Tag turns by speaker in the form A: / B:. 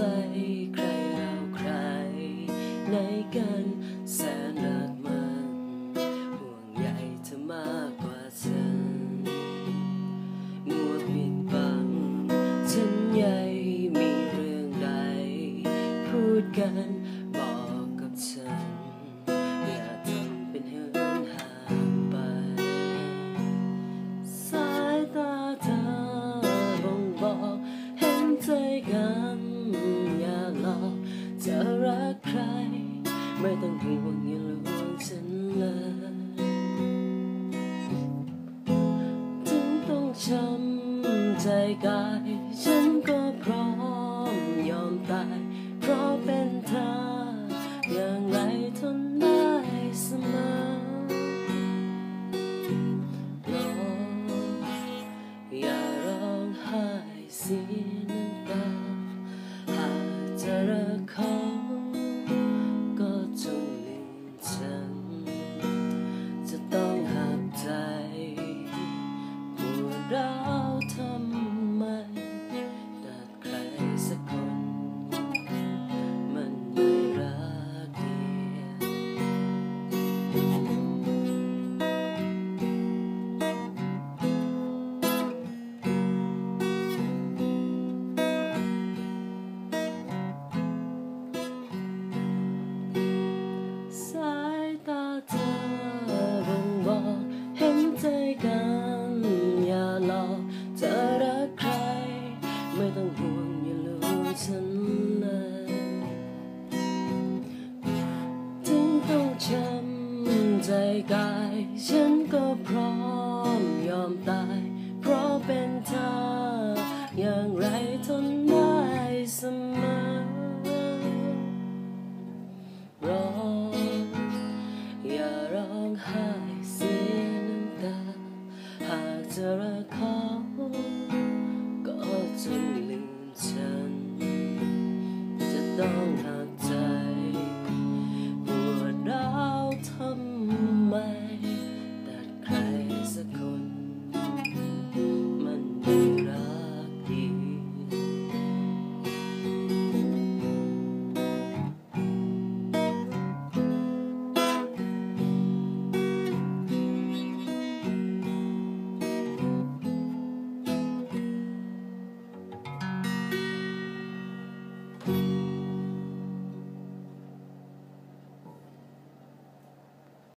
A: ใจใครเราใคร ในกันแสนรักมันห่วงใยเธอมากกว่าฉันมัวปิดบังฉันใหญ่มีเรื่องใด พูดกัน ลอถึงต้องช้ำใจกาย ฉันก็พร้อมยอมตาย เพราะเป็นเธออย่างไรทนได้เสมอ ห่วงย่าลืมฉันเลยถึงต้องช้ำใจกาย ฉันก็พร้อมยอมตาย เพราะเป็นเธอ อย่างไรทนได้เสมอร้องอย่าร้องไห้เสียน้ำตา หากจะรักเขา 我曾林间。